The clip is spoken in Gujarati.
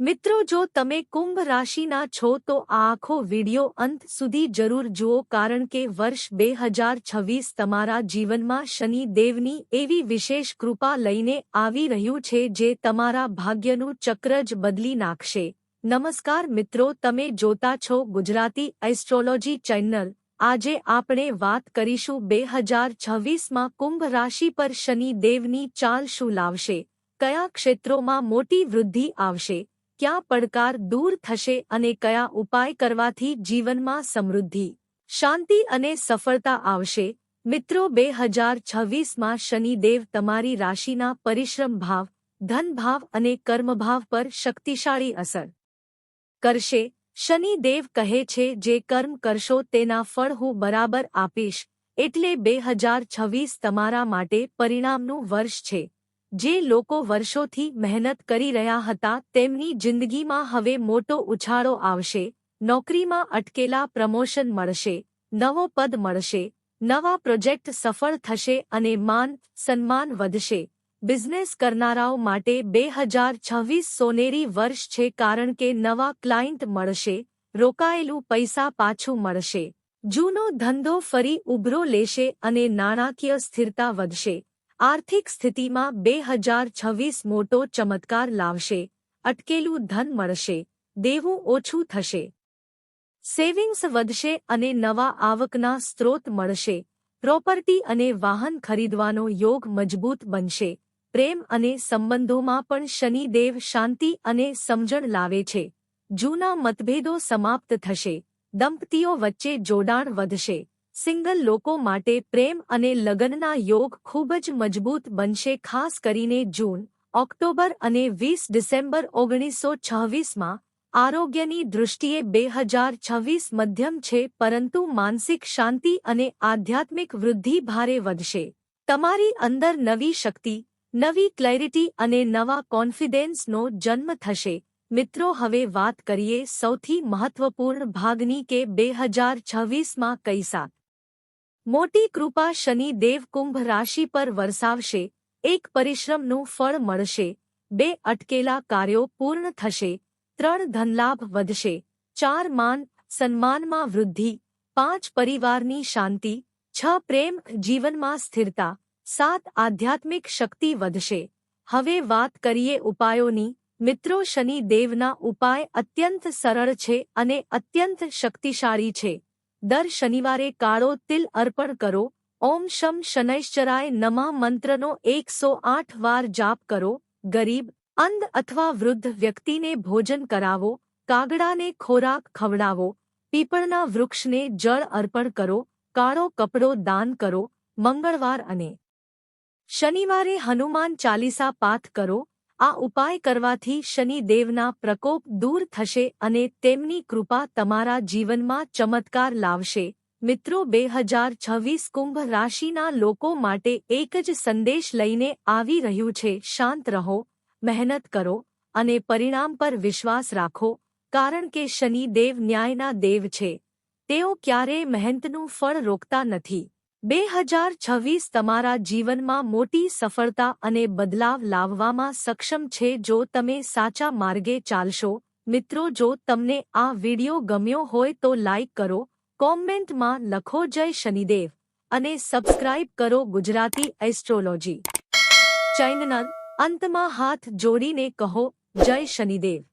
મિત્રો, જો તમે કુંભ રાશિના છો, તો આ આખો વિડિયો અંત સુધી જરૂર જુઓ, કારણ કે વર્ષ બે હજાર છવ્વીસ તમારા જીવનમાં શનિ દેવની એવી વિશેષ કૃપા લઈને આવી રહ્યું છે, જે તમારા ભાગ્યનું ચક્ર જ બદલી નાખશે. નમસ્કાર મિત્રો, તમે જોતા છો ગુજરાતી એસ્ટ્રોલોજી ચેનલ. આજે આપણે વાત કરીશું બે હજાર છવ્વીસમાં કુંભ રાશિ પર શનિ દેવની ચાલ શું લાવશે, કયા ક્ષેત્રોમાં મોટી વૃદ્ધિ આવશે ક્યાં પડકાર દૂર થશે અને કયા ઉપાય કરવાથી જીવનમાં સમૃદ્ધિ, શાંતિ અને સફળતા આવશે? મિત્રો, બે હજાર છવ્વીસમાં શનિદેવ તમારી રાશિના પરિશ્રમ ભાવ ધનભાવ અને કર્મભાવ પર શક્તિશાળી અસર કરશે. શનિદેવ કહે છે, જે કર્મ કરશો તેના ફળ હું બરાબર આપીશ. એટલે બે હજાર છવ્વીસ તમારા માટે પરિણામનું વર્ષ છે. જે લોકો વર્ષોથી મહેનત કરી રહ્યા હતા તેમની જિંદગીમાં હવે મોટો ઉછાળો આવશે, નોકરીમાં અટકેલા પ્રમોશન મળશે, નવો પદ મળશે, નવા પ્રોજેક્ટ સફળ થશે અને માન, સન્માન વધશે. બિઝનેસ કરનારાઓ માટે બે હજાર છવ્વીસ સોનેરી વર્ષ છે કારણ કે નવા ક્લાયન્ટ મળશે, રોકાયેલું પૈસા પાછું મળશે. જૂનો ધંધો ફરી ઉભરો લેશે અને નાણાકીય સ્થિરતા વધશે. આર્થિક સ્થિતિમાં બે હજાર છવ્વીસ મોટો ચમત્કાર લાવશે, અટકેલું ધન મળશે, દેવું ઓછું થશે. સેવિંગ્સ વધશે અને નવા આવકના સ્ત્રોત મળશે, પ્રોપર્ટી અને વાહન ખરીદવાનો યોગ મજબૂત બનશે, પ્રેમ અને સંબંધોમાં પણ શનિદેવ શાંતિ અને સમજણ લાવે છે. જૂના મતભેદો સમાપ્ત થશે, દંપતીઓ વચ્ચે જોડાણ વધશે. સિંગલ લોકો માટે પ્રેમ અને લગ્નના યોગ ખૂબ જ મજબૂત બનશે, ખાસ કરીને જૂન, ઓક્ટોબર અને વીસ ડિસેમ્બર ઓગણીસો છવ્વીસમાં. આરોગ્યની દૃષ્ટિએ બે હજાર છવ્વીસ મધ્યમ છે, પરંતુ માનસિક શાંતિ અને આધ્યાત્મિક વૃદ્ધિ ભારે વધશે. તમારી અંદર નવી શક્તિ, નવી ક્લેરિટી અને નવા કોન્ફિડન્સનો જન્મ થશે. મિત્રો, હવે વાત કરીએ સૌથી મહત્વપૂર્ણ ભાગની કે બે હજાર છવ્વીસમાં કઈ સાત? મોટી કૃપા શનિ દેવ કુંભ રાશિ પર વરસાવશે, એક પરિશ્રમનું ફળ મળશે, બે અટકેલા કાર્યો પૂર્ણ થશે, ત્રણ ધનલાભ વધશે, ચાર માન સન્માનમાં વૃદ્ધિ, પાંચ પરિવારની શાંતિ, છ પ્રેમ જીવનમાં સ્થિરતા, સાત આધ્યાત્મિક શક્તિ વધશે. હવે વાત કરીએ ઉપાયોની. મિત્રો, શનિ દેવના ઉપાય અત્યંત સરળ છે અને અત્યંત શક્તિશાળી છે. દર શનિવારે કાળો તિલ અર્પણ કરો. ઓમ શમ શનૈશ્ચરાય નમઃ મંત્રનો એકસો આઠ વાર જાપ કરો. ગરીબ, અંધ અથવા વૃદ્ધ વ્યક્તિને ભોજન કરાવો. કાગડાને ખોરાક ખવડાવો. પીપળના વૃક્ષને જળ અર્પણ કરો. કાળો કપડો દાન કરો. મંગળવાર અને શનિવારે હનુમાન ચાલીસા પાઠ કરો. આ ઉપાય કરવાથી શનિદેવના પ્રકોપ દૂર થશે અને તેમની કૃપા તમારા જીવનમાં ચમત્કાર લાવશે. મિત્રો, બે હજાર છવ્વીસ કુંભ રાશિના લોકો માટે એક જ સંદેશ લઈને આવી રહ્યું છે. શાંત રહો, મહેનત કરો અને પરિણામ પર વિશ્વાસ રાખો, કારણ કે શનિદેવ ન્યાયના દેવ છે. તેઓ ક્યારેય મહેનતનું ફળ રોકતા નથી. બે હજાર છવ્વીસ તમારા જીવનમાં મોટી સફળતા અને બદલાવ લાવવામાં સક્ષમ છે જો તમે સાચા માર્ગે ચાલશો. મિત્રો, જો તમને આ વિડિયો ગમ્યો હોય તો લાઇક કરો, કોમેન્ટમાં લખો જય શનિદેવ અને સબસ્ક્રાઇબ કરો ગુજરાતી એસ્ટ્રોલોજી. ચૈનલ અંતમાં હાથ જોડીને કહો, જય શનિદેવ.